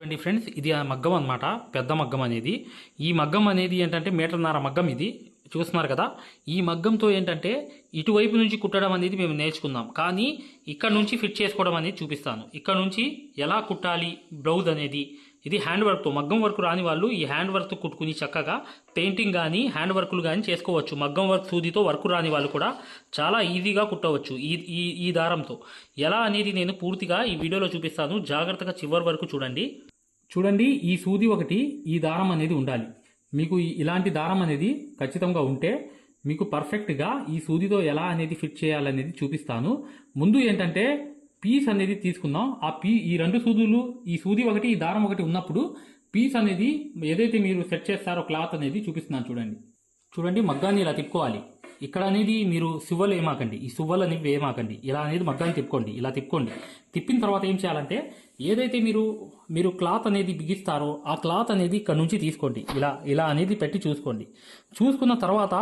చూడండి ఫ్రెండ్స్ ఇది ఆ మగ్గం అన్నమాట పెద్ద మగ్గం అనేది. ఈ మగ్గం అనేది ఏంటంటే మీటర్న్నర మగ్గం ఇది చూస్తున్నారు కదా? ఈ మగ్గంతో ఏంటంటే ఇటువైపు నుంచి కుట్టడం అనేది మేము నేర్చుకుందాం. కానీ ఇక్కడ నుంచి ఫిట్ చేసుకోవడం అనేది చూపిస్తాను. ఇక్కడ నుంచి ఎలా కుట్టాలి బ్లౌజ్ అనేది. ఇది హ్యాండ్ వర్క్తో మగ్గం వర్క్ రాని వాళ్ళు ఈ హ్యాండ్ వర్క్ కుట్టుకుని చక్కగా పెయింటింగ్ కానీ హ్యాండ్ వర్క్లు కానీ చేసుకోవచ్చు. మగ్గం వర్క్ సూదితో వర్క్ రాని వాళ్ళు కూడా చాలా ఈజీగా కుట్టవచ్చు ఈ ఈ ఈ దారంతో. ఎలా అనేది నేను పూర్తిగా ఈ వీడియోలో చూపిస్తాను. జాగ్రత్తగా చివరి వరకు చూడండి. చూడండి ఈ సూది ఒకటి ఈ దారం అనేది ఉండాలి. మీకు ఇలాంటి దారం అనేది ఖచ్చితంగా ఉంటే మీకు పర్ఫెక్ట్గా ఈ సూదితో ఎలా అనేది ఫిట్ చేయాలనేది చూపిస్తాను. ముందు ఏంటంటే పీస్ అనేది తీసుకుందాం. ఆ పీ ఈ రెండు సూదులు ఈ సూది ఒకటి ఈ దారం ఒకటి ఉన్నప్పుడు పీస్ అనేది ఏదైతే మీరు సెట్ చేస్తారో క్లాత్ అనేది చూపిస్తున్నాను చూడండి. చూడండి మగ్గాన్ని ఇలా తిప్పుకోవాలి. ఇక్కడ అనేది మీరు సువ్వలు ఏమాకండి ఈ సువ్వలు అనేవి ఏమాకండి ఇలా అనేది మగ్గాన్ని తిప్పుకోండి ఇలా తిప్పుకోండి. తిప్పిన తర్వాత ఏం చేయాలంటే ఏదైతే మీరు మీరు క్లాత్ అనేది బిగిస్తారో ఆ క్లాత్ అనేది ఇక్కడ నుంచి తీసుకోండి. ఇలా ఇలా అనేది పెట్టి చూసుకోండి. చూసుకున్న తర్వాత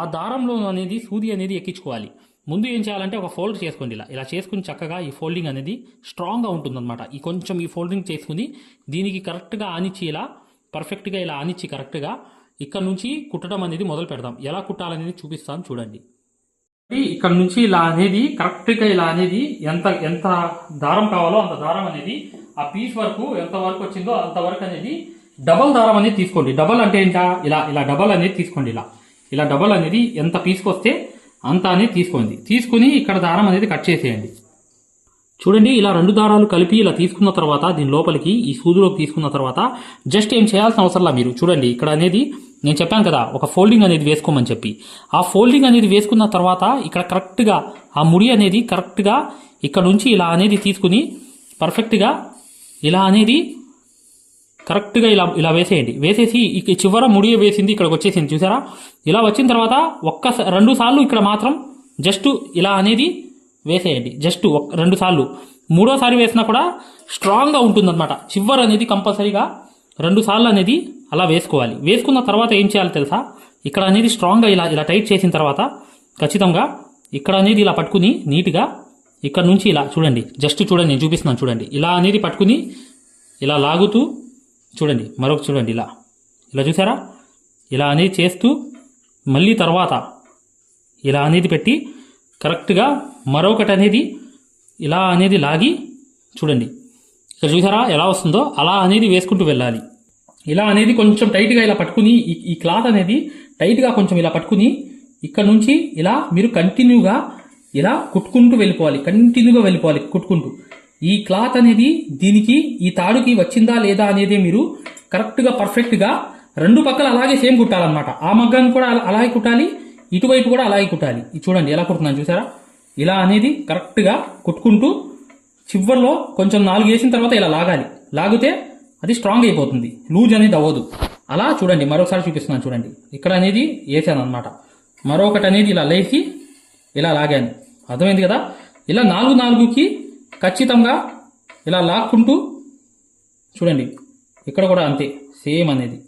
ఆ దారంలో అనేది సూది అనేది ఎక్కించుకోవాలి. ముందు ఏం చేయాలంటే ఒక ఫోల్డ్ చేసుకోండి ఇలా. ఇలా చేసుకుని చక్కగా ఈ ఫోల్డింగ్ అనేది స్ట్రాంగ్గా ఉంటుందన్నమాట. ఈ కొంచెం ఈ ఫోల్డింగ్ చేసుకుని దీనికి కరెక్ట్గా ఆనిచ్చి ఇలా పర్ఫెక్ట్గా ఇలా ఆనిచ్చి కరెక్ట్గా ఇక్కడ నుంచి కుట్టడం అనేది మొదలు పెడదాం. ఎలా కుట్టాలనేది చూపిస్తాను చూడండి. ఇక్కడ నుంచి ఇలా అనేది కరెక్ట్గా ఇలా అనేది ఎంత ఎంత దారం కావాలో అంత దారం అనేది ఆ పీస్ వరకు ఎంత వరకు వచ్చిందో అంతవరకు అనేది డబల్ దారం అనేది తీసుకోండి. డబల్ అంటే ఏంటా? ఇలా ఇలా డబల్ అనేది తీసుకోండి ఇలా. ఇలా డబల్ అనేది ఎంత పీస్కి వస్తే అంత అనేది తీసుకోండి. తీసుకుని ఇక్కడ దారం అనేది కట్ చేసేయండి. చూడండి ఇలా రెండు దారాలు కలిపి ఇలా తీసుకున్న తర్వాత దీని లోపలికి ఈ సూదులోకి తీసుకున్న తర్వాత జస్ట్ ఏం చేయాల్సిన అవసరంలా మీరు. చూడండి ఇక్కడ అనేది నేను చెప్పాను కదా ఒక ఫోల్డింగ్ అనేది వేసుకోమని చెప్పి. ఆ ఫోల్డింగ్ అనేది వేసుకున్న తర్వాత ఇక్కడ కరెక్ట్గా ఆ ముడి అనేది కరెక్ట్గా ఇక్కడ నుంచి ఇలా అనేది తీసుకుని పర్ఫెక్ట్గా ఇలా అనేది కరెక్ట్గా ఇలా ఇలా వేసేయండి. వేసేసి చివర ముడి వేసింది ఇక్కడికి వచ్చేసింది చూసారా? ఇలా వచ్చిన తర్వాత ఒక్క రెండు సార్లు ఇక్కడ మాత్రం జస్ట్ ఇలా అనేది వేసేయండి. జస్ట్ రెండు సార్లు. మూడోసారి వేసినా కూడా స్ట్రాంగ్గా ఉంటుందన్నమాట. చివర అనేది కంపల్సరీగా రెండు సార్లు అనేది అలా వేసుకోవాలి. వేసుకున్న తర్వాత ఏం చేయాలి తెలుసా? ఇక్కడ అనేది స్ట్రాంగ్గా ఇలా ఇలా టైట్ చేసిన తర్వాత ఖచ్చితంగా ఇక్కడ అనేది ఇలా పట్టుకుని నీట్గా ఇక్కడ నుంచి ఇలా చూడండి. జస్ట్ చూడండి నేను చూపిస్తున్నాను చూడండి. ఇలా అనేది పట్టుకుని ఇలా లాగుతూ చూడండి. మరొక చూడండి ఇలా. ఇలా చూసారా? ఇలా అనేది చేస్తూ మళ్ళీ తర్వాత ఇలా అనేది పెట్టి కరెక్ట్గా మరొకటి అనేది ఇలా అనేది లాగి చూడండి. ఇక్కడ చూసారా ఎలా వస్తుందో? అలా అనేది వేసుకుంటూ వెళ్ళాలి. ఇలా అనేది కొంచెం టైట్గా ఇలా పట్టుకుని ఈ క్లాత్ అనేది టైట్గా కొంచెం ఇలా పట్టుకుని ఇక్కడ నుంచి ఇలా మీరు కంటిన్యూగా ఇలా కుట్టుకుంటూ వెళ్ళిపోవాలి. కంటిన్యూగా వెళ్ళిపోవాలి కుట్టుకుంటూ. ఈ క్లాత్ అనేది దీనికి ఈ తాడుకి వచ్చిందా లేదా అనేది మీరు కరెక్ట్గా పర్ఫెక్ట్గా రెండు పక్కల అలాగే సేమ్ కుట్టాలన్నమాట. ఆ మగ్గాన్ని కూడా అలాగే కుట్టాలి ఇటువైపు కూడా అలాగే కుట్టాలి. ఇది చూడండి ఎలా కుడుతున్నాను చూసారా? ఇలా అనేది కరెక్ట్గా కుట్టుకుంటూ చివర్లో కొంచెం నాలుగు వేసిన తర్వాత ఇలా లాగాలి. లాగితే అది స్ట్రాంగ్ అయిపోతుంది. లూజ్ అనేది అవ్వదు. అలా చూడండి మరొకసారి చూపిస్తున్నాను చూడండి. ఇక్కడ అనేది వేసాను అనమాట మరొకటి అనేది ఇలా లేచి ఇలా లాగాను. అర్థమైంది కదా? ఇలా నాలుగు నాలుగుకి ఖచ్చితంగా ఇలా లాక్కుంటూ చూడండి ఇక్కడ కూడా అంతే సేమ్ అనేది.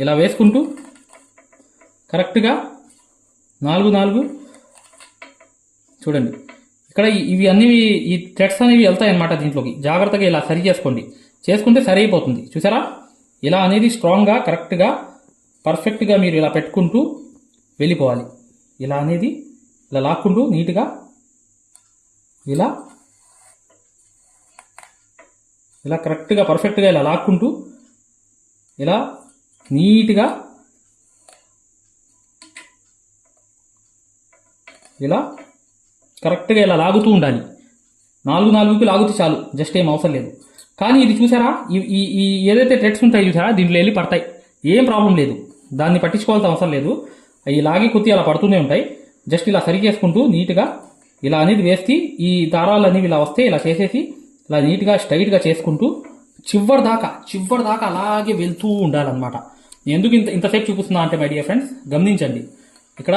ఇలా వేసుకుంటూ కరెక్ట్గా నాలుగు నాలుగు చూడండి. ఇక్కడ ఇవి అన్ని ఈ థ్రెడ్స్ అనేవి వెళ్తాయి అనమాట దీంట్లోకి. జాగ్రత్తగా ఇలా సరి చేసుకోండి. చేసుకుంటే సరి అయిపోతుంది చూసారా? ఇలా అనేది స్ట్రాంగ్గా కరెక్ట్గా పర్ఫెక్ట్గా మీరు ఇలా పెట్టుకుంటూ వెళ్ళిపోవాలి. ఇలా అనేది ఇలా లాక్కుంటూ నీట్గా ఇలా ఇలా కరెక్ట్గా పర్ఫెక్ట్గా ఇలా లాక్కుంటూ ఇలా నీట్గా ఇలా కరెక్ట్గా ఇలా లాగుతూ ఉండాలి. నాలుగు నాలుగుకి లాగుతూ చాలు జస్ట్ ఏం అవసరం లేదు. కానీ ఇది చూసారా? ఈ ఈ ఏదైతే ట్రెడ్స్ ఉంటాయి చూసారా? దీంట్లో వెళ్ళి పడతాయి. ఏం ప్రాబ్లం లేదు. దాన్ని పట్టించుకోవాల్సిన అవసరం లేదు. అవి లాగి కొద్ది అలా పడుతూనే ఉంటాయి. జస్ట్ ఇలా సరి చేసుకుంటూ నీట్గా ఇలా అనేది వేసి ఈ దారాలు అనేవి ఇలా వస్తే ఇలా చేసేసి ఇలా నీట్గా స్ట్రైట్గా చేసుకుంటూ చివరి దాకా చివరి దాకా అలాగే వెళ్తూ ఉండాలన్నమాట. నేను ఎందుకు ఇంత ఇంతసేపు చూపిస్తున్నా అంటే మై డియర్ ఫ్రెండ్స్ గమనించండి. ఇక్కడ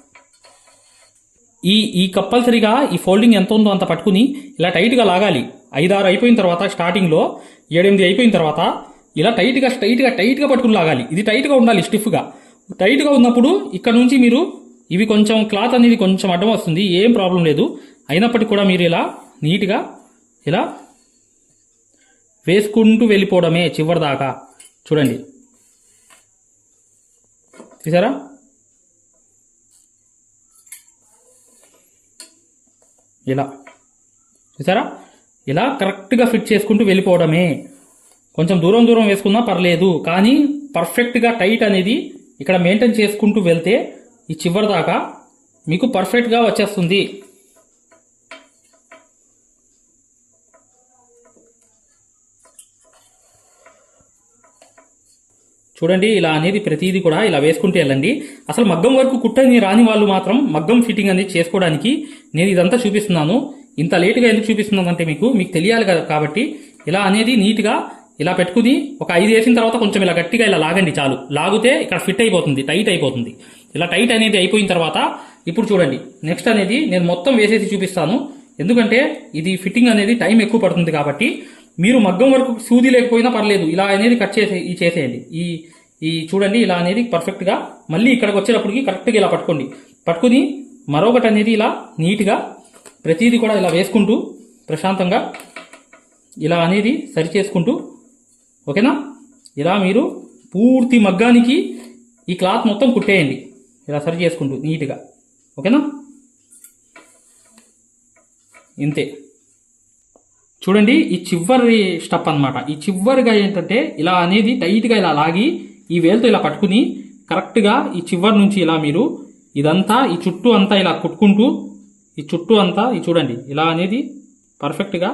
ఈ ఈ కంపల్సరీగా ఈ ఫోల్డింగ్ ఎంత ఉందో అంత పట్టుకుని ఇలా టైట్గా లాగాలి. ఐదారు అయిపోయిన తర్వాత స్టార్టింగ్లో ఏడెనిమిది అయిపోయిన తర్వాత ఇలా టైట్గా టైట్గా టైట్గా పట్టుకుని లాగాలి. ఇది టైట్గా ఉండాలి స్టిఫ్గా టైట్గా ఉన్నప్పుడు ఇక్కడ నుంచి మీరు ఇవి కొంచెం క్లాత్ అనేది కొంచెం అడ్డం వస్తుంది ఏం ప్రాబ్లం లేదు. అయినప్పటికీ కూడా మీరు ఇలా నీట్గా ఇలా వేసుకుంటూ వెళ్ళిపోవడమే చివరి దాకా చూడండి. చూసారా? ఇలా. చూసారా? ఇలా కరెక్ట్గా ఫిట్ చేసుకుంటూ వెళ్ళిపోవడమే. కొంచెం దూరం దూరం వేసుకున్నా పర్లేదు కానీ పర్ఫెక్ట్గా టైట్ అనేది ఇక్కడ మెయింటైన్ చేసుకుంటూ వెళ్తే ఈ చివరి దాకా మీకు పర్ఫెక్ట్గా వచ్చేస్తుంది. చూడండి ఇలా అనేది ప్రతిదీ కూడా ఇలా వేసుకుంటే వెళ్ళండి. అసలు మగ్గం వరకు కుట్టని రాని వాళ్ళు మాత్రం మగ్గం ఫిట్టింగ్ అనేది చేసుకోవడానికి నేను ఇదంతా చూపిస్తున్నాను. ఇంత లేటుగా ఎందుకు చూపిస్తున్నానంటే మీకు మీకు తెలియాలి కదా కాబట్టి. ఇలా అనేది నీట్గా ఇలా పెట్టుకుని ఒక ఐదు వేసిన తర్వాత కొంచెం ఇలా గట్టిగా ఇలా లాగండి చాలు. లాగితే ఇక్కడ ఫిట్ అయిపోతుంది టైట్ అయిపోతుంది. ఇలా టైట్ అనేది అయిపోయిన తర్వాత ఇప్పుడు చూడండి నెక్స్ట్ అనేది నేను మొత్తం వేసేసి చూపిస్తాను. ఎందుకంటే ఇది ఫిట్టింగ్ అనేది టైం ఎక్కువ పడుతుంది కాబట్టి మీరు మగ్గం వరకు సూది లేకపోయినా పర్లేదు ఇలా అనేది కట్ చేసే ఈ చేసేయండి. ఈ ఈ చూడండి ఇలా అనేది పర్ఫెక్ట్గా మళ్ళీ ఇక్కడికి వచ్చేటప్పటికి కరెక్ట్గా ఇలా పట్టుకోండి. పట్టుకుని మరొకటి అనేది ఇలా నీట్గా ప్రతిదీ కూడా ఇలా వేసుకుంటూ ప్రశాంతంగా ఇలా అనేది సరి చేసుకుంటూ ఓకేనా? ఇలా మీరు పూర్తి మగ్గానికి ఈ క్లాత్ మొత్తం కుట్టేయండి. ఇలా సరి చేసుకుంటూ నీట్గా ఓకేనా? ఇంతే. చూడండి ఈ చివరి స్టెప్ అన్నమాట. ఈ చివరిగా ఏంటంటే ఇలా అనేది టైట్గా ఇలా లాగి ఈ వేలుతో ఇలా పట్టుకుని కరెక్ట్గా ఈ చివరి నుంచి ఇలా మీరు ఇదంతా ఈ చుట్టూ అంతా ఇలా కుట్టుకుంటూ ఈ చుట్టూ అంతా ఈ చూడండి ఇలా అనేది పర్ఫెక్ట్గా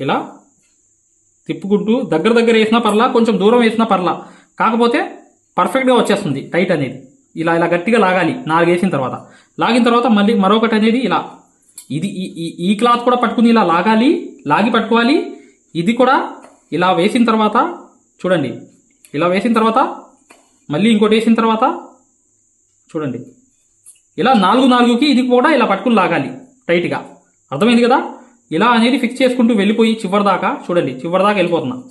ఇలా తిప్పుకుంటూ దగ్గర దగ్గర వేసినా పర్లా కొంచెం దూరం వేసినా పర్లా. కాకపోతే పర్ఫెక్ట్గా వచ్చేస్తుంది టైట్ అనేది. ఇలా ఇలా గట్టిగా లాగాలి నాలుగు వేసిన తర్వాత. లాగిన తర్వాత మళ్ళీ మరొకటి అనేది ఇలా ఇది ఈ- ఈ ఈ క్లాత్ కూడా పట్టుకుని ఇలా లాగాలి లాగి పట్టుకోవాలి. ఇది కూడా ఇలా వేసిన తర్వాత చూడండి. ఇలా వేసిన తర్వాత మళ్ళీ ఇంకోటి వేసిన తర్వాత చూడండి. ఇలా నాలుగు నాలుగుకి ఇది కూడా ఇలా పట్టుకుని లాగాలి టైట్గా. అర్థమైంది కదా? ఇలా అనేది ఫిక్స్ చేసుకుంటూ వెళ్ళిపోయి చివరి దాకా చూడండి చివరి దాకా వెళ్ళిపోతున్నా.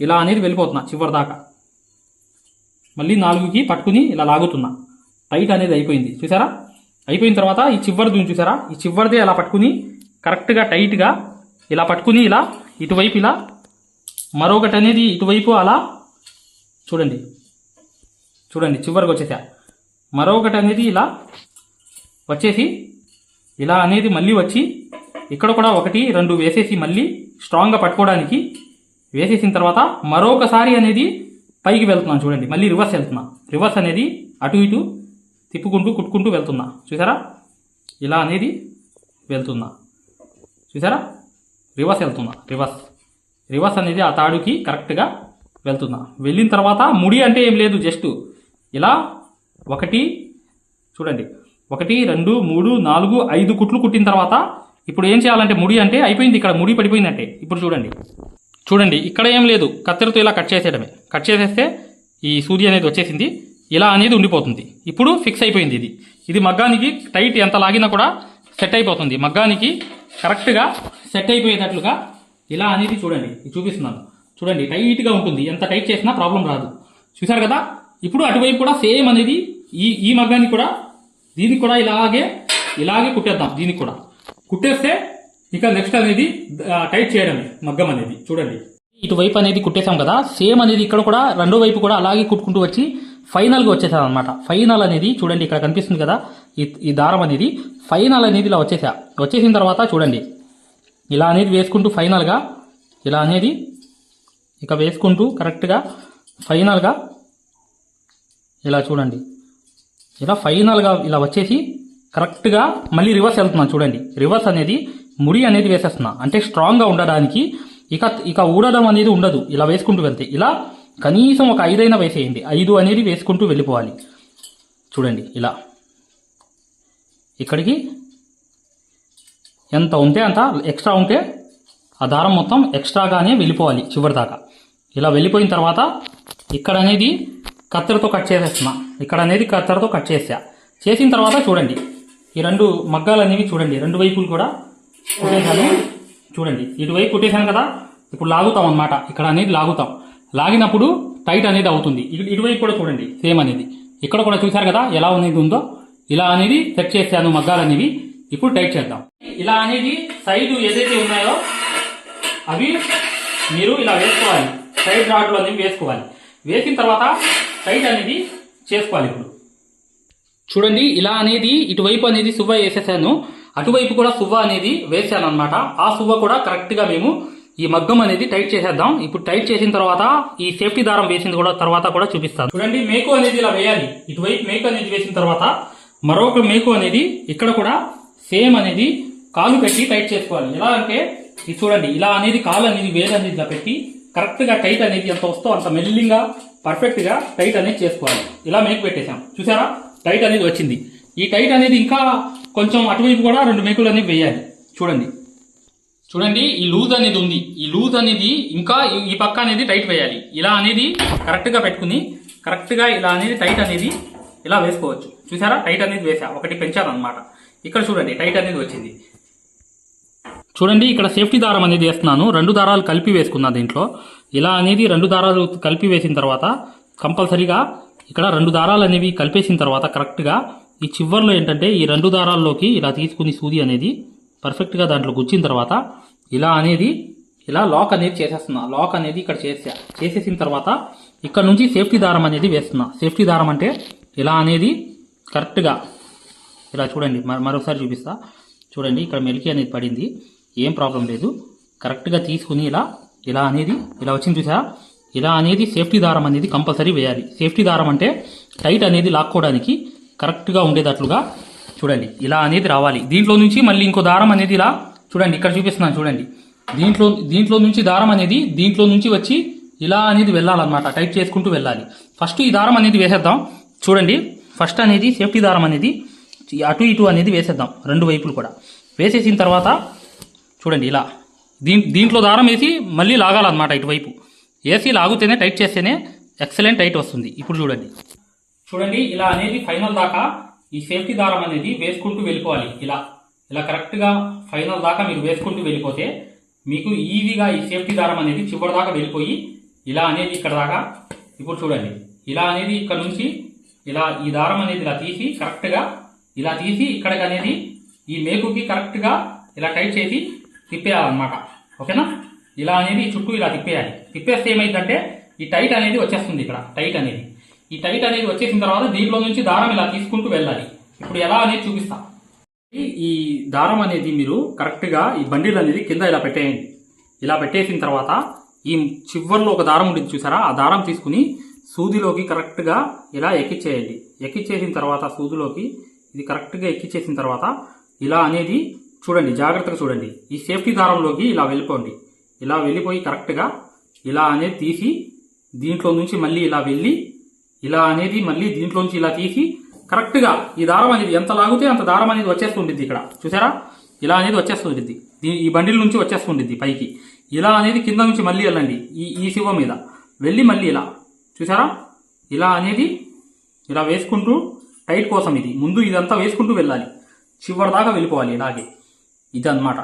ఇలా అనేది వెళ్ళిపోతున్నా చివరి దాకా. మళ్ళీ నాలుగుకి పట్టుకుని ఇలా లాగుతున్నా. టైట్ అనేది అయిపోయింది. చూసారా? అయిపోయిన తర్వాత ఈ చివరిది చూసారా? ఈ చివరిది అలా పట్టుకుని కరెక్ట్గా టైట్గా ఇలా పట్టుకుని ఇలా ఇటువైపు ఇలా మరొకటి అనేది ఇటువైపు అలా చూడండి. చూడండి చివరికి వచ్చేసా. మరొకటి అనేది ఇలా వచ్చేసి ఇలా అనేది మళ్ళీ వచ్చి ఇక్కడ కూడా ఒకటి రెండు వేసేసి మళ్ళీ స్ట్రాంగ్గా పట్టుకోవడానికి వేసేసిన తర్వాత మరొకసారి అనేది పైకి వెళ్తున్నాను చూడండి. మళ్ళీ రివర్స్ వెళ్తున్నా. రివర్స్ అనేది అటు ఇటు తిప్పుకుంటూ కుట్టుకుంటూ వెళ్తున్నా. చూసారా ఇలా అనేది వెళ్తున్నా. చూసారా రివర్స్ వెళ్తున్నా. రివర్స్. రివర్స్ అనేది ఆ తాడుకి కరెక్ట్గా వెళ్తున్నా. వెళ్ళిన తర్వాత ముడి అంటే ఏం లేదు జస్ట్ ఇలా ఒకటి చూడండి. ఒకటి రెండు మూడు నాలుగు ఐదు కుట్లు కుట్టిన తర్వాత ఇప్పుడు ఏం చేయాలంటే ముడి అంటే అయిపోయింది ఇక్కడ ముడి పడిపోయిందంటే. ఇప్పుడు చూడండి. చూడండి ఇక్కడ ఏం లేదు. కత్తెరతో ఇలా కట్ చేసేయడమే. కట్ చేసేస్తే ఈ సూది అనేది వచ్చేసింది. ఇలా అనేది ఉండిపోతుంది. ఇప్పుడు ఫిక్స్ అయిపోయింది ఇది. ఇది మగ్గానికి టైట్ ఎంత లాగినా కూడా సెట్ అయిపోతుంది. మగ్గానికి కరెక్ట్గా సెట్ అయిపోయేటట్లుగా ఇలా అనేది చూడండి. చూపిస్తున్నాను. చూడండి టైట్గా ఉంటుంది. ఎంత టైట్ చేసినా ప్రాబ్లం రాదు. చూసారు కదా? ఇప్పుడు అటువైపు కూడా సేమ్ అనేది ఈ ఈ మగ్గానికి కూడా దీనికి కూడా ఇలాగే ఇలాగే కుట్టేద్దాం దీనికి కూడా. కుట్టేస్తే ఇక నెక్స్ట్ అనేది టైట్ చేయడమే మగ్గం అనేది. చూడండి. ఇటువైపు అనేది కుట్టేసాం కదా? సేమ్ అనేది ఇక్కడ కూడా రెండో వైపు కూడా అలాగే కుట్టుకుంటూ వచ్చి ఫైనల్గా వచ్చేసాను అనమాట ఫైనల్ అనేది చూడండి ఇక్కడ కనిపిస్తుంది కదా. ఈ ఈ దారం అనేది ఫైనల్ అనేది ఇలా వచ్చేసా. వచ్చేసిన తర్వాత చూడండి. ఇలా అనేది వేసుకుంటూ ఫైనల్గా ఇలా అనేది ఇక వేసుకుంటూ కరెక్ట్గా ఫైనల్గా ఇలా చూడండి. ఇలా ఫైనల్గా ఇలా వచ్చేసి కరెక్ట్గా మళ్ళీ రివర్స్ వెళ్తున్నాను చూడండి. రివర్స్ అనేది ముడి అనేది వేసేస్తున్నా. అంటే స్ట్రాంగ్గా ఉండడానికి ఇక ఇక ఊడడం అనేది ఉండదు. ఇలా వేసుకుంటూ వెళ్తే. ఇలా కనీసం ఒక ఐదైనా వేసేయండి. ఐదు అనేది వేసుకుంటూ వెళ్ళిపోవాలి. చూడండి ఇలా. ఇక్కడికి ఎంత ఉంటే అంత ఎక్స్ట్రా ఉంటే ఆ దారం మొత్తం ఎక్స్ట్రాగానే వెళ్ళిపోవాలి చివరి దాకా ఇలా వెళ్ళిపోయిన తర్వాత ఇక్కడ అనేది కత్తెరతో కట్ చేసేస్తున్నా. ఇక్కడ అనేది కత్తెరతో కట్ చేసా చేసిన తర్వాత చూడండి ఈ రెండు మగ్గాలు అనేవి చూడండి రెండు వైపులు కూడా కుట్టేశాను. చూడండి ఇటువైపు కుట్టేశాను కదా ఇప్పుడు లాగుతాం అన్నమాట. ఇక్కడ అనేది లాగుతాం. లాగినప్పుడు టైట్ అనేది అవుతుంది. ఇటువైపు కూడా చూడండి సేమ్ అనేది. ఇక్కడ కూడా చూశారు కదా ఎలా అనేది ఉందో? ఇలా అనేది సెట్ చేశాను మగ్గాలు అనేవి. ఇప్పుడు టైట్ చేద్దాం. ఇలా అనేది సైడ్ ఏదైతే ఉన్నాయో అవి మీరు ఇలా వేసుకోవాలి. సైడ్ రాడ్లు అనేవి వేసుకోవాలి. వేసిన తర్వాత టైట్ అనేది చేసుకోవాలి ఇప్పుడు. చూడండి ఇలా అనేది ఇటువైపు అనేది సువ్వ వేసేసాను. అటువైపు కూడా సువ్వ అనేది వేసాను అనమాట ఆ సువ్వ కూడా కరెక్ట్గా మేము ఈ మగ్గం అనేది టైట్ చేసేద్దాం. ఇప్పుడు టైట్ చేసిన తర్వాత ఈ సేఫ్టీ దారం వేసిన కూడా తర్వాత కూడా చూపిస్తాను. చూడండి మేకు అనేది ఇలా వేయాలి. ఇటువైపు మేకు అనేది వేసిన తర్వాత మరొక మేకు అనేది ఇక్కడ కూడా సేమ్ అనేది కాలు పెట్టి టైట్ చేసుకోవాలి. ఎలా అంటే ఇది చూడండి ఇలా అనేది కాలు అనేది వేలు అనేది ఇలా పెట్టి కరెక్ట్గా టైట్ అనేది ఎంత వస్తో అంత మెల్లింగా పర్ఫెక్ట్గా టైట్ అనేది చేసుకోవాలి. ఇలా మేకు పెట్టేశాం. చూసారా? టైట్ అనేది వచ్చింది. ఈ టైట్ అనేది ఇంకా కొంచెం అటువైపు కూడా రెండు మేకులు అనేవి వేయాలి. చూడండి. చూడండి ఈ లూజ్ అనేది ఉంది. ఈ లూజ్ అనేది ఇంకా ఈ- పక్క అనేది టైట్ వేయాలి. ఇలా అనేది కరెక్ట్గా పెట్టుకుని కరెక్ట్గా ఇలా అనేది టైట్ అనేది ఇలా వేసుకోవచ్చు. చూసారా? టైట్ అనేది వేసా. ఒకటి పెంచాను అనమాట ఇక్కడ చూడండి టైట్ అనేది వచ్చింది. చూడండి ఇక్కడ సేఫ్టీ దారం అనేది వేస్తున్నాను. రెండు దారాలు కలిపి వేసుకున్నా దీంట్లో. ఇలా అనేది రెండు దారాలు కలిపి వేసిన తర్వాత కంపల్సరీగా ఇక్కడ రెండు దారాలు అనేవి కలిపేసిన తర్వాత కరెక్ట్గా ఈ చివర్లో ఏంటంటే ఈ రెండు దారాల్లోకి ఇలా తీసుకుని సూది అనేది పర్ఫెక్ట్గా దాంట్లో గుచ్చిన తర్వాత ఇలా అనేది ఇలా లాక్ అనేది చేసేస్తున్నా. లాక్ అనేది ఇక్కడ చేసా. చేసేసిన తర్వాత ఇక్కడ నుంచి సేఫ్టీ దారం అనేది వేస్తున్నా. సేఫ్టీ దారం అంటే ఇలా అనేది కరెక్ట్గా ఇలా చూడండి మరొకసారి చూపిస్తా. చూడండి ఇక్కడ మెలికి అనేది పడింది. ఏం ప్రాబ్లం లేదు. కరెక్ట్గా తీసుకుని ఇలా ఇలా అనేది ఇలా వచ్చింది చూసా ఇలా అనేది సేఫ్టీ దారం అనేది కంపల్సరీ వేయాలి. సేఫ్టీ దారం అంటే టైట్ అనేది లాక్కోవడానికి కరెక్ట్గా ఉండేటట్లుగా చూడండి. ఇలా అనేది రావాలి. దీంట్లో నుంచి మళ్ళీ ఇంకో దారం అనేది ఇలా చూడండి ఇక్కడ చూపిస్తున్నాను చూడండి. దీంట్లో దీంట్లో నుంచి దారం అనేది దీంట్లో నుంచి వచ్చి ఇలా అనేది వెళ్ళాలన్నమాట. టైట్ చేసుకుంటూ వెళ్ళాలి. ఫస్ట్ ఈ దారం అనేది వేసేద్దాం. చూడండి ఫస్ట్ అనేది సేఫ్టీ దారం అనేది అటు ఇటు అనేది వేసేద్దాం రెండు వైపులు కూడా. వేసేసిన తర్వాత చూడండి ఇలా. దీ దీంట్లో దారం వేసి మళ్ళీ లాగాలన్నమాట ఇటువైపు. వేసి లాగితేనే టైట్ చేస్తేనే ఎక్సలెంట్ టైట్ వస్తుంది. ఇప్పుడు చూడండి. చూడండి ఇలా అనేది ఫైనల్ దాకా ఈ సేఫ్టీ దారం అనేది వేసుకుంటూ వెళ్ళిపోవాలి. ఇలా. ఇలా కరెక్ట్గా ఫైనల్ దాకా మీరు వేసుకుంటూ వెళ్ళిపోతే మీకు ఈజీగా ఈ సేఫ్టీ దారం అనేది చివరి దాకా వెళ్ళిపోయి ఇలా అనేది ఇక్కడ దాకా ఇప్పుడు చూడండి. ఇలా అనేది ఇక్కడ నుంచి ఇలా ఈ దారం అనేది ఇలా తీసి కరెక్ట్గా ఇలా తీసి ఇక్కడికి అనేది ఈ మేకుకి కరెక్ట్గా ఇలా టైట్ చేసి తిప్పేయాలన్నమాట. ఓకేనా? ఇలా అనేది చుట్టూ ఇలా తిప్పేయాలి. తిప్పేస్తే ఏమైందంటే ఈ టైట్ అనేది వచ్చేస్తుంది ఇక్కడ. టైట్ అనేది. ఈ టైట్ అనేది వచ్చేసిన తర్వాత దీంట్లో నుంచి దారం ఇలా తీసుకుంటూ వెళ్ళాలి. ఇప్పుడు ఎలా అనేది చూపిస్తా. ఈ- దారం అనేది మీరు కరెక్ట్గా ఈ బండిల్ అనేది కింద ఇలా పెట్టేయండి. ఇలా పెట్టేసిన తర్వాత ఈ చివర్లో ఒక దారం ఉంటుంది చూసారా? ఆ దారం తీసుకుని సూదిలోకి కరెక్ట్గా ఇలా ఎక్కిచ్చేయండి. ఎక్కిచ్చేసిన తర్వాత సూదిలోకి ఇది కరెక్ట్గా ఎక్కిచ్చేసిన తర్వాత ఇలా అనేది చూడండి జాగ్రత్తగా చూడండి. ఈ సేఫ్టీ దారంలోకి ఇలా వెళ్ళిపోండి. ఇలా వెళ్ళిపోయి కరెక్ట్గా ఇలా అనేది తీసి దీంట్లో నుంచి మళ్ళీ ఇలా వెళ్ళి ఇలా అనేది మళ్ళీ దీంట్లోంచి ఇలా తీసి కరెక్ట్గా ఈ దారం అనేది ఎంత లాగితే అంత దారం అనేది వచ్చేస్తుంటుంది ఇక్కడ. చూసారా? ఇలా అనేది వచ్చేస్తుంటుంది దీ- ఈ బండిల నుంచి వచ్చేస్తుంటుంది పైకి. ఇలా అనేది కింద నుంచి మళ్ళీ వెళ్ళండి. ఈ ఈ శివ మీద. వెళ్ళి మళ్ళీ ఇలా. చూసారా? ఇలా అనేది ఇలా వేసుకుంటూ టైట్ కోసం ఇది. ముందు ఇదంతా వేసుకుంటూ వెళ్ళాలి. చివరి దాకా వెళ్ళిపోవాలి ఇలాగే. ఇది అన్నమాట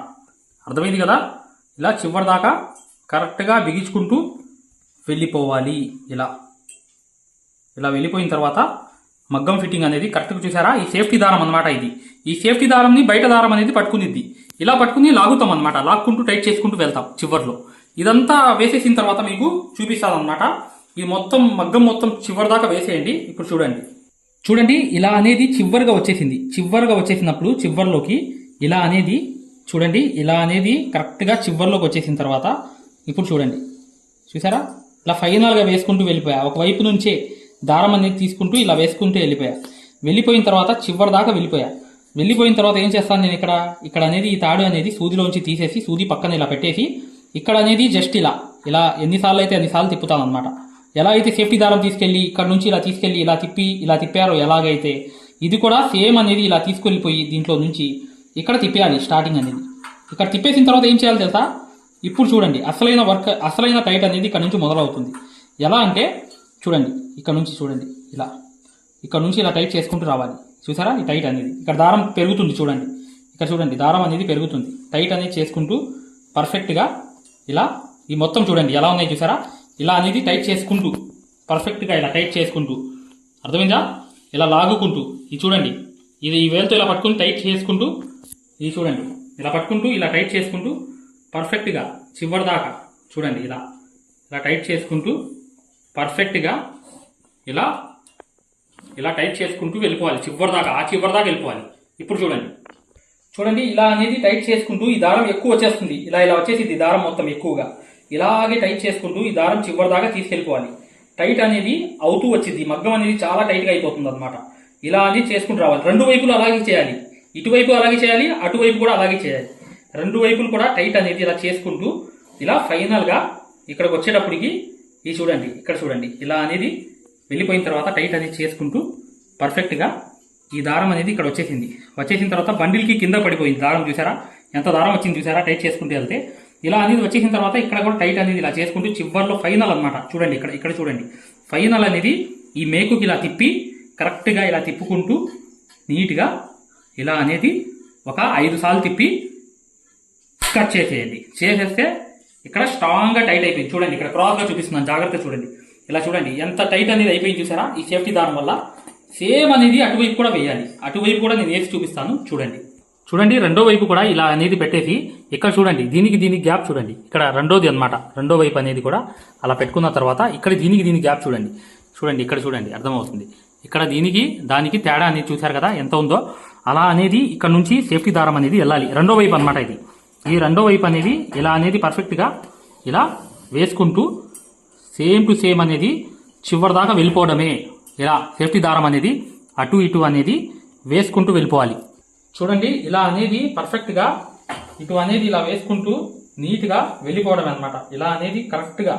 అర్థమైంది కదా? ఇలా చివరి దాకా కరెక్ట్గా బిగించుకుంటూ వెళ్ళిపోవాలి. ఇలా. ఇలా వెళ్ళిపోయిన తర్వాత మగ్గం ఫిట్టింగ్ అనేది కరెక్ట్గా చూసారా ఈ సేఫ్టీ దారం అనమాట ఇది. ఈ సేఫ్టీ దారంని బయట దారం అనేది పట్టుకునిద్ది. ఇలా పట్టుకుని లాగుతాం అనమాట లాక్కుంటూ టైట్ చేసుకుంటూ వెళ్తాం చివర్లో. ఇదంతా వేసేసిన తర్వాత మీకు చూపిస్తాను అనమాట ఇది మొత్తం మగ్గం మొత్తం చివరి దాకా వేసేయండి. ఇప్పుడు చూడండి. చూడండి ఇలా అనేది చివరిగా వచ్చేసింది. చివరిగా వచ్చేసినప్పుడు చివరిలోకి ఇలా అనేది చూడండి ఇలా అనేది కరెక్ట్గా చివరిలోకి వచ్చేసిన తర్వాత ఇప్పుడు చూడండి. చూసారా ఇలా ఫైనల్గా వేసుకుంటూ వెళ్ళిపోయా. ఒకవైపు నుంచే దారం అనేది తీసుకుంటూ ఇలా వేసుకుంటూ వెళ్ళిపోయా. వెళ్ళిపోయిన తర్వాత చివరి దాకా వెళ్ళిపోయా. వెళ్ళిపోయిన తర్వాత ఏం చేస్తాను నేను ఇక్కడ? ఇక్కడ అనేది ఈ తాడు అనేది సూదిలోంచి తీసేసి సూది పక్కన ఇలా పెట్టేసి ఇక్కడ అనేది జస్ట్ ఇలా ఇలా ఎన్నిసార్లు అయితే అన్నిసార్లు తిప్పుతాను అనమాట ఎలా అయితే సేఫ్టీ దారం తీసుకెళ్ళి ఇక్కడ నుంచి ఇలా తీసుకెళ్ళి ఇలా తిప్పి ఇలా తిప్పారో ఎలాగైతే ఇది కూడా సేమ్ అనేది ఇలా తీసుకెళ్ళిపోయి దీంట్లో నుంచి ఇక్కడ తిప్పేయాలి స్టార్టింగ్ అనేది. ఇక్కడ తిప్పేసిన తర్వాత ఏం చేయాలి తెలుసా? ఇప్పుడు చూడండి అసలైన వర్క్ అసలైన టైట్ అనేది ఇక్కడ నుంచి మొదలవుతుంది. ఎలా అంటే చూడండి ఇక్కడ నుంచి చూడండి ఇలా. ఇక్కడ నుంచి ఇలా టైట్ చేసుకుంటూ రావాలి. చూసారా? ఈ టైట్ అనేది. ఇక్కడ దారం పెరుగుతుంది చూడండి. ఇక్కడ చూడండి దారం అనేది పెరుగుతుంది. టైట్ అనేది చేసుకుంటూ పర్ఫెక్ట్గా ఇలా ఈ మొత్తం చూడండి ఎలా ఉన్నాయి చూసారా? ఇలా అనేది టైట్ చేసుకుంటూ పర్ఫెక్ట్గా ఇలా టైట్ చేసుకుంటూ. అర్థమైందా? ఇలా లాగుకుంటూ. ఇది చూడండి ఇది ఈ వేలతో ఇలా పట్టుకుని టైట్ చేసుకుంటూ ఇది చూడండి. ఇలా పట్టుకుంటూ ఇలా టైట్ చేసుకుంటూ పర్ఫెక్ట్గా చివరి దాకా చూడండి ఇలా. ఇలా టైట్ చేసుకుంటూ పర్ఫెక్ట్గా ఇలా ఇలా టైట్ చేసుకుంటూ వెళ్ళిపోవాలి. చివరి దాకా ఆ చివరి దాకా వెళ్ళిపోవాలి. ఇప్పుడు చూడండి. చూడండి ఇలా అనేది టైట్ చేసుకుంటూ ఈ దారం ఎక్కువ వచ్చేస్తుంది. ఇలా ఇలా వచ్చేసింది ఇది దారం మొత్తం ఎక్కువగా. ఇలాగే టైట్ చేసుకుంటూ ఈ దారం చివరి దాకా తీసుకెళ్ళిపోవాలి. టైట్ అనేది అవుతూ వచ్చింది. మగ్గం అనేది చాలా టైట్గా అయిపోతుంది అనమాట ఇలా అనేది చేసుకుంటూ రావాలి. రెండు వైపులు అలాగే చేయాలి. ఇటువైపు అలాగే చేయాలి అటువైపు కూడా అలాగే చేయాలి. రెండు వైపులు కూడా టైట్ అనేది ఇలా చేసుకుంటూ ఇలా ఫైనల్గా ఇక్కడికి వచ్చేటప్పటికి ఇది చూడండి ఇక్కడ చూడండి. ఇలా అనేది వెళ్ళిపోయిన తర్వాత టైట్ అనేది చేసుకుంటూ పర్ఫెక్ట్గా ఈ దారం అనేది ఇక్కడ వచ్చేసింది. వచ్చేసిన తర్వాత బండిల్కి కింద పడిపోయింది. దారం చూసారా? ఎంత దారం వచ్చింది చూసారా? టైట్ చేసుకుంటూ వెళ్తే ఇలా అనేది వచ్చేసిన తర్వాత ఇక్కడ కూడా టైట్ అనేది ఇలా చేసుకుంటూ చివర్లో ఫైనల్ అన్నమాట. చూడండి ఇక్కడ ఇక్కడ చూడండి. ఫైనల్ అనేది ఈ మేకుకి ఇలా తిప్పి కరెక్ట్గా ఇలా తిప్పుకుంటూ నీట్గా ఇలా అనేది ఒక ఐదు సార్లు తిప్పి కట్ చేసేయండి. చేసేస్తే ఇక్కడ స్ట్రాంగ్గా టైట్ అయిపోయింది. చూడండి ఇక్కడ క్రాస్గా చూపిస్తున్నాను. జాగ్రత్త చూడండి. ఇలా చూడండి ఎంత టైట్ అనేది అయిపోయింది చూసారా? ఈ సేఫ్టీ దారం వల్ల సేమ్ అనేది అటువైపు కూడా వేయాలి. అటువైపు కూడా నేను వేసి చూపిస్తాను. చూడండి. చూడండి రెండో వైపు కూడా ఇలా అనేది పెట్టేసి ఇక్కడ చూడండి దీనికి దీనికి గ్యాప్ చూడండి. ఇక్కడ రెండోది అన్నమాట. రెండో వైపు అనేది కూడా అలా పెట్టుకున్న తర్వాత ఇక్కడ దీనికి దీనికి గ్యాప్ చూడండి. చూడండి ఇక్కడ చూడండి అర్థమవుతుంది. ఇక్కడ దీనికి దానికి తేడా అనేది చూశారు కదా ఎంత ఉందో? అలా అనేది ఇక్కడ నుంచి సేఫ్టీ దారం అనేది వెళ్ళాలి. రెండో వైపు అనమాట ఇది. ఈ రెండో వైపు అనేది ఇలా అనేది పర్ఫెక్ట్గా ఇలా వేసుకుంటూ సేమ్ టు సేమ్ అనేది చివరి దాకా వెళ్ళిపోవడమే. ఇలా సేఫ్టీ దారం అనేది అటు ఇటు అనేది వేసుకుంటూ వెళ్ళిపోవాలి. చూడండి ఇలా అనేది పర్ఫెక్ట్గా ఇటు అనేది ఇలా వేసుకుంటూ నీట్గా వెళ్ళిపోవడమే అనమాట ఇలా అనేది కరెక్ట్గా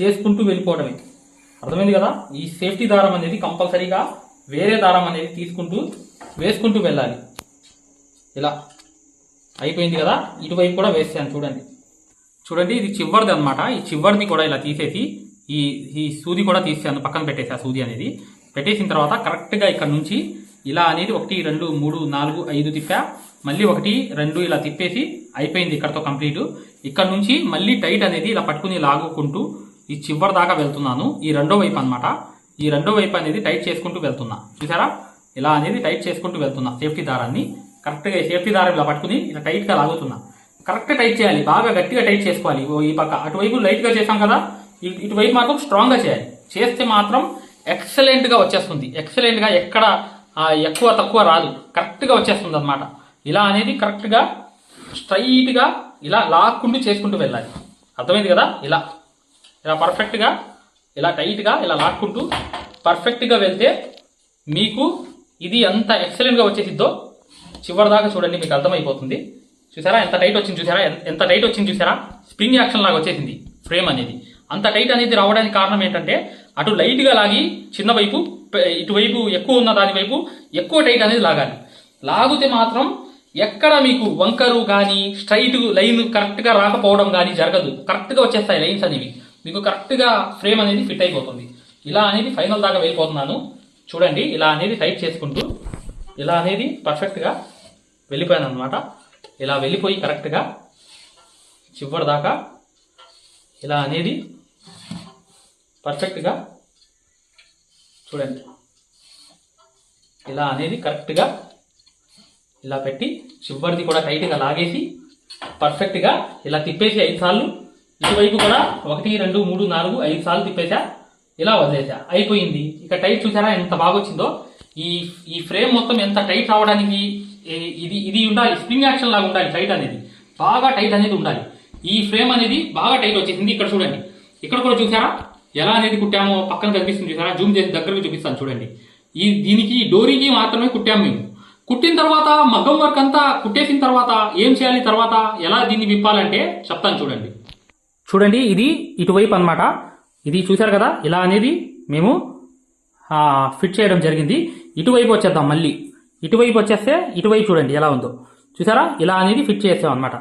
చేసుకుంటూ వెళ్ళిపోవడమే. అర్థమైంది కదా? ఈ సేఫ్టీ దారం అనేది కంపల్సరీగా వేరే దారం అనేది తీసుకుంటూ వేసుకుంటూ వెళ్ళాలి. ఇలా అయిపోయింది కదా? ఇటువైపు కూడా వేసాను చూడండి. చూడండి ఇది చివరిది అనమాట ఈ చివరిని కూడా ఇలా తీసేసి ఈ ఈ సూది కూడా తీసాను పక్కన పెట్టేసి ఆ సూది అనేది. పెట్టేసిన తర్వాత కరెక్ట్గా ఇక్కడ నుంచి ఇలా అనేది ఒకటి రెండు మూడు నాలుగు ఐదు తిప్పా. మళ్ళీ ఒకటి రెండు ఇలా తిప్పేసి అయిపోయింది ఇక్కడతో కంప్లీట్. ఇక్కడ నుంచి మళ్ళీ టైట్ అనేది ఇలా పట్టుకుని లాగుకుంటూ ఈ చివరి దాకా వెళ్తున్నాను. ఈ రెండో వైపు అనమాట ఈ రెండో వైపు అనేది టైట్ చేసుకుంటూ వెళ్తున్నా. చూసారా? ఇలా అనేది టైట్ చేసుకుంటూ వెళ్తున్నా సేఫ్టీ దారాన్ని. కరెక్ట్గా సేఫ్టీ దారం ఇలా పట్టుకుని ఇలా టైట్గా లాగుతున్నా. కరెక్ట్ టైట్ చేయాలి. బాగా గట్టిగా టైట్ చేసుకోవాలి. ఓ ఈ పక్క అటువైపు లైట్గా చేసాం కదా ఇటు- ఇటువైపు మాత్రం స్ట్రాంగ్గా చేయాలి. చేస్తే మాత్రం ఎక్సలెంట్గా వచ్చేస్తుంది. ఎక్సలెంట్గా ఎక్కడ ఎక్కువ తక్కువ రాదు. కరెక్ట్గా వచ్చేస్తుంది అనమాట ఇలా అనేది కరెక్ట్గా స్ట్రైట్గా ఇలా లాక్కుంటూ చేసుకుంటూ వెళ్ళాలి. అర్థమైంది కదా? ఇలా. ఇలా పర్ఫెక్ట్గా ఇలా టైట్గా ఇలా లాక్కుంటూ పర్ఫెక్ట్గా వెళ్తే మీకు ఇది ఎంత ఎక్సలెంట్గా వచ్చేసిద్దో చివరి దాకా చూడండి మీకు అర్థమైపోతుంది. చూసారా? ఎంత టైట్ వచ్చింది చూసారా? ఎంత టైట్ వచ్చింది చూసారా? స్ప్రింగ్ యాక్షన్ లాగా వచ్చేసింది ఫ్రేమ్ అనేది. అంత టైట్ అనేది రావడానికి కారణం ఏంటంటే అటు లైట్గా లాగి చిన్న వైపు ఇటువైపు ఎక్కువ ఉన్న దాని వైపు ఎక్కువ టైట్ అనేది లాగాలి. లాగితే మాత్రం ఎక్కడ మీకు వంకరు కానీ స్ట్రైట్ లైన్ కరెక్ట్గా రాకపోవడం కానీ జరగదు. కరెక్ట్గా వచ్చేస్తాయి లైన్స్ అనేవి. మీకు కరెక్ట్గా ఫ్రేమ్ అనేది ఫిట్ అయిపోతుంది. ఇలా అనేది ఫైనల్ దాకా వెళ్ళిపోతున్నాను. చూడండి ఇలా అనేది టైట్ చేసుకుంటూ ఇలా అనేది పర్ఫెక్ట్గా వెళ్ళిపోయాను అనమాట ఇలా వెళ్ళిపోయి కరెక్ట్గా చివరి దాకా ఇలా అనేది పర్ఫెక్ట్గా చూడండి. ఇలా అనేది కరెక్ట్గా ఇలా పెట్టి చివరిది కూడా టైట్గా లాగేసి పర్ఫెక్ట్గా ఇలా తిప్పేసి ఐదు సార్లు ఇటువైపు కూడా ఒకటి రెండు మూడు నాలుగు ఐదు సార్లు తిప్పేసా ఇలా వదిలేసా. అయిపోయింది. ఇక టైట్ చూసారా ఎంత బాగా వచ్చిందో ఈ ఈ ఫ్రేమ్ మొత్తం ఎంత టైట్ రావడానికి ఇది ఇది ఉండాలి స్ప్రింగ్ యాక్షన్ లాగా ఉండాలి టైట్ అనేది. బాగా టైట్ అనేది ఉండాలి. ఈ ఫ్రేమ్ అనేది బాగా టైట్ వచ్చేసింది ఇక్కడ చూడండి. ఇక్కడ కూడా చూసారా? ఎలా అనేది కుట్టామో పక్కన కనిపిస్తుంది చూసారా? జూమ్ చేసి దగ్గరకు చూపిస్తాను చూడండి. ఈ దీనికి డోరీకి మాత్రమే కుట్టాము మేము. కుట్టిన తర్వాత మగ్గం వర్క్ అంతా కుట్టేసిన తర్వాత ఏం చేయాలి తర్వాత ఎలా దీన్ని విప్పాలంటే చెప్తాను చూడండి. చూడండి ఇది ఇటువైపు అన్నమాట. ఇది చూశారు కదా? ఇలా అనేది మేము ఫిట్ చేయడం జరిగింది. ఇటువైపు వచ్చేద్దాం మళ్ళీ. ఇటువైపు వచ్చేస్తే ఇటువైపు చూడండి ఎలా ఉందో. చూసారా? ఇలా అనేది ఫిట్ చేసాం అనమాట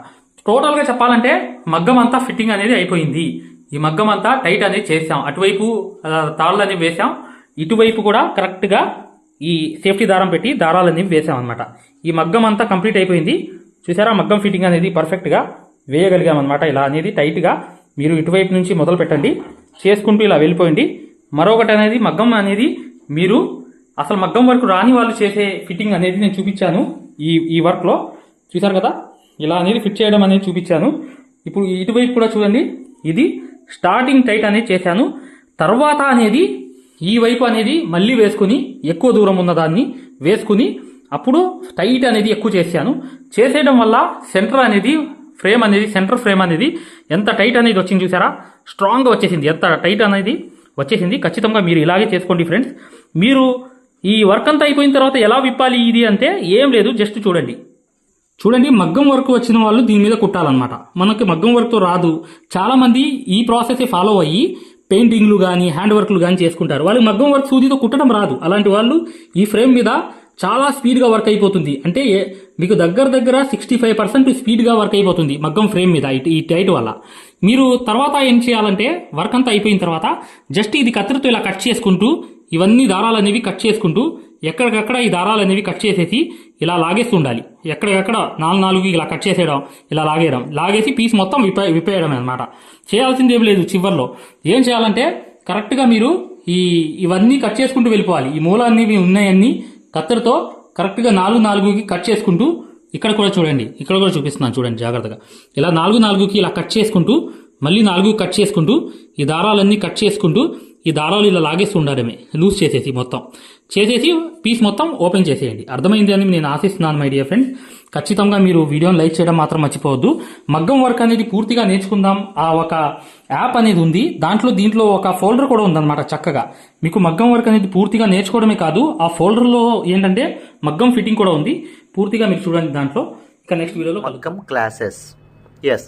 టోటల్గా చెప్పాలంటే మగ్గం అంతా ఫిట్టింగ్ అనేది అయిపోయింది. ఈ మగ్గం అంతా టైట్ అనేది చేసాం. అటువైపు తాళ్ళు అనేవి వేసాం. ఇటువైపు కూడా కరెక్ట్గా ఈ సేఫ్టీ దారం పెట్టి దారాలు అనేవి వేసాం అనమాట ఈ మగ్గం అంతా కంప్లీట్ అయిపోయింది. చూసారా? మగ్గం ఫిట్టింగ్ అనేది పర్ఫెక్ట్గా వేయగలిగామన్నమాట ఇలా అనేది టైట్గా మీరు ఇటువైపు నుంచి మొదలు పెట్టండి చేసుకుంటూ ఇలా వెళ్ళిపోయింది మరొకటి అనేది మగ్గం అనేది మీరు అసలు మగ్గం వర్క్ రాని వాళ్ళు చేసే ఫిట్టింగ్ అనేది నేను చూపించాను ఈ ఈ వర్క్లో. చూసారు కదా? ఇలా అనేది ఫిట్ చేయడం అనేది చూపించాను. ఇప్పుడు ఇటువైపు కూడా చూడండి. ఇది స్టార్టింగ్ టైట్ అనేది చేశాను. తర్వాత అనేది ఈ వైపు అనేది మళ్ళీ వేసుకుని ఎక్కువ దూరం ఉన్న దాన్ని వేసుకుని అప్పుడు టైట్ అనేది ఎక్కువ చేశాను. చేసేయడం వల్ల సెంటర్ అనేది ఫ్రేమ్ అనేది సెంటర్ ఫ్రేమ్ అనేది ఎంత టైట్ అనేది వచ్చింది చూసారా స్ట్రాంగ్గా వచ్చేసింది. ఎంత టైట్ అనేది వచ్చేసింది? ఖచ్చితంగా మీరు ఇలాగే చేసుకోండి ఫ్రెండ్స్. మీరు ఈ వర్క్ అంతా అయిపోయిన తర్వాత ఎలా విప్పాలి ఇది అంటే ఏం లేదు జస్ట్ చూడండి. చూడండి మగ్గం వర్క్ వచ్చిన వాళ్ళు దీని మీద కుట్టాలన్నమాట. మనకి మగ్గం వర్క్తో రాదు. చాలామంది ఈ ప్రాసెస్ ఫాలో అయ్యి పెయింటింగ్లు కానీ హ్యాండ్ వర్క్లు కానీ చేసుకుంటారు. వాళ్ళకి మగ్గం వర్క్ సూదితో కుట్టడం రాదు. అలాంటి వాళ్ళు ఈ ఫ్రేమ్ మీద చాలా స్పీడ్గా వర్క్ అయిపోతుంది. అంటే మీకు దగ్గర దగ్గర సిక్స్టీ ఫైవ్ పర్సెంట్ స్పీడ్గా వర్క్ అయిపోతుంది మగ్గం ఫ్రేమ్ మీద ఈ టైట్ వల్ల. మీరు తర్వాత ఏం చేయాలంటే వర్క్ అంతా అయిపోయిన తర్వాత జస్ట్ ఇది కత్తిరితో ఇలా కట్ చేసుకుంటూ ఇవన్నీ దారాలు అనేవి కట్ చేసుకుంటూ ఎక్కడికక్కడ ఈ దారాలు అనేవి కట్ చేసేసి ఇలా లాగేస్తూ ఉండాలి. ఎక్కడికక్కడ నాలుగు నాలుగు ఇలా కట్ చేసేయడం ఇలా లాగేయడం. లాగేసి పీస్ మొత్తం విప్పే విప్పేయడం అనమాట చేయాల్సింది ఏం లేదు చివర్లో. ఏం చేయాలంటే కరెక్ట్గా మీరు ఈ ఇవన్నీ కట్ చేసుకుంటూ వెళ్ళిపోవాలి. ఈ మూలాన్ని ఉన్నాయన్నీ కత్తెరతో కరెక్ట్గా నాలుగు నాలుగుకి కట్ చేసుకుంటూ ఇక్కడ కూడా చూడండి. ఇక్కడ కూడా చూపిస్తున్నాను చూడండి జాగ్రత్తగా. ఇలా నాలుగు నాలుగుకి ఇలా కట్ చేసుకుంటూ మళ్ళీ నాలుగు కట్ చేసుకుంటూ ఈ దారాలన్నీ కట్ చేసుకుంటూ ఈ దారాలు ఇలా లాగేసి ఉండడమే లూజ్ చేసేసి మొత్తం. చేసేసి పీస్ మొత్తం ఓపెన్ చేసేయండి. అర్థమైంది అని నేను ఆశిస్తున్నాను మై డియర్ ఫ్రెండ్స్ ఖచ్చితంగా మీరు వీడియోని లైక్ చేయడం మాత్రం మర్చిపోవద్దు. మగ్గం వర్క్ అనేది పూర్తిగా నేర్చుకుందాం. ఆ ఒక యాప్ అనేది ఉంది. దాంట్లో దీంట్లో ఒక ఫోల్డర్ కూడా ఉందన్నమాట చక్కగా. మీకు మగ్గం వర్క్ అనేది పూర్తిగా నేర్చుకోవడమే కాదు ఆ ఫోల్డర్లో ఏంటంటే మగ్గం ఫిట్టింగ్ కూడా ఉంది. పూర్తిగా మీరు చూడండి దాంట్లో. ఇక నెక్స్ట్ వీడియోలో కలుద్దాం. మగ్గం క్లాసెస్ ఎస్